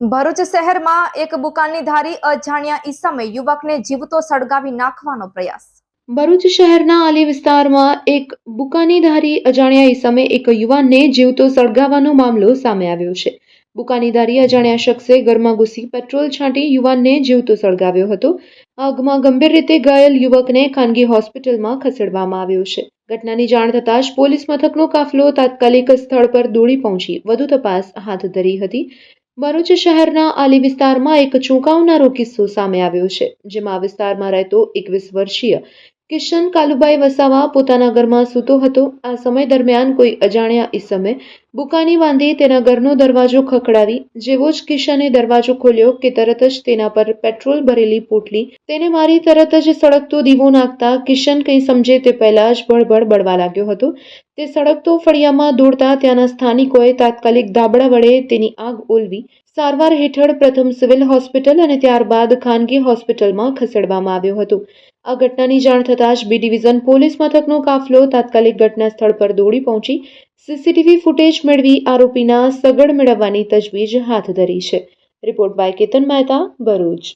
ભરૂચ શહેરમાં એક બુકાનીધારી અજાણ્યા ઈસમે યુવકને જીવતો સળગાવી નાખવાનો પ્રયાસ. ભરૂચ શહેરના આલી વિસ્તારમાં એક બુકાનીધારી અજાણ્યા ઈસમે એક યુવાનને જીવતો સળગાવવાનો મામલો સામે આવ્યો છે. બુકાનીધારી અજાણ્યા શખ્સે ઘરમાં ઘૂસી પેટ્રોલ છાંટી યુવાનને જીવતો સળગાવ્યો હતો. આગમાં ગંભીર રીતે ઘાયલ યુવકને ખાનગી હોસ્પિટલમાં ખસેડવામાં આવ્યો છે. ઘટનાની જાણ થતાં જ પોલીસ મથકનો કાફલો તાત્કાલિક સ્થળ પર દોડી પહોંચી. વધુ તપાસ હાથ ધરી હતી. ભરૂચ શહેરના આલી વિસ્તારમાં એક ચોંકાવનારો કિસ્સો સામે આવ્યો છે, જેમાં આ વિસ્તારમાં રહેતો એકવીસ વર્ષીય કિશન કાલુભાઈ વસાવા પોતાના ઘરમાં સૂતો હતો. આ સમય દરમિયાન કોઈ અજાણ્યા ઈસમે બુકાની બાંધી તેના ઘરનો દરવાજો ખખડાવી, જેવો જ કિશને દરવાજો ખોલ્યો કે તરત જ તેના પર પેટ્રોલ ભરેલી પોટલી તેને મારી તરત જ સળગતો દીવો નાખતા કિશન કંઈ સમજે તે પહેલા જ બળબડ બળવા લાગ્યો હતો. તે સળગતો ફળિયામાં દોડતા ત્યાંના સ્થાનિકોએ તાત્કાલિક દાબડા વડે તેની આગ ઓલવી, સારવાર હેઠળ પ્રથમ સિવિલ હોસ્પિટલ અને ત્યારબાદ ખાનગી હોસ્પિટલમાં ખસેડવામાં આવ્યો હતો. આ ઘટનાની જાણ થતાં જ બી ડિવિઝન પોલીસ મથકનો કાફલો તાત્કાલિક ઘટના સ્થળ પર દોડી પહોંચી સીસીટીવી ફૂટેજ મેળવી આરોપીના સગડ મેળવવાની તજવીજ હાથ ધરી છે. Report by Ketan Mehta, Bharuch.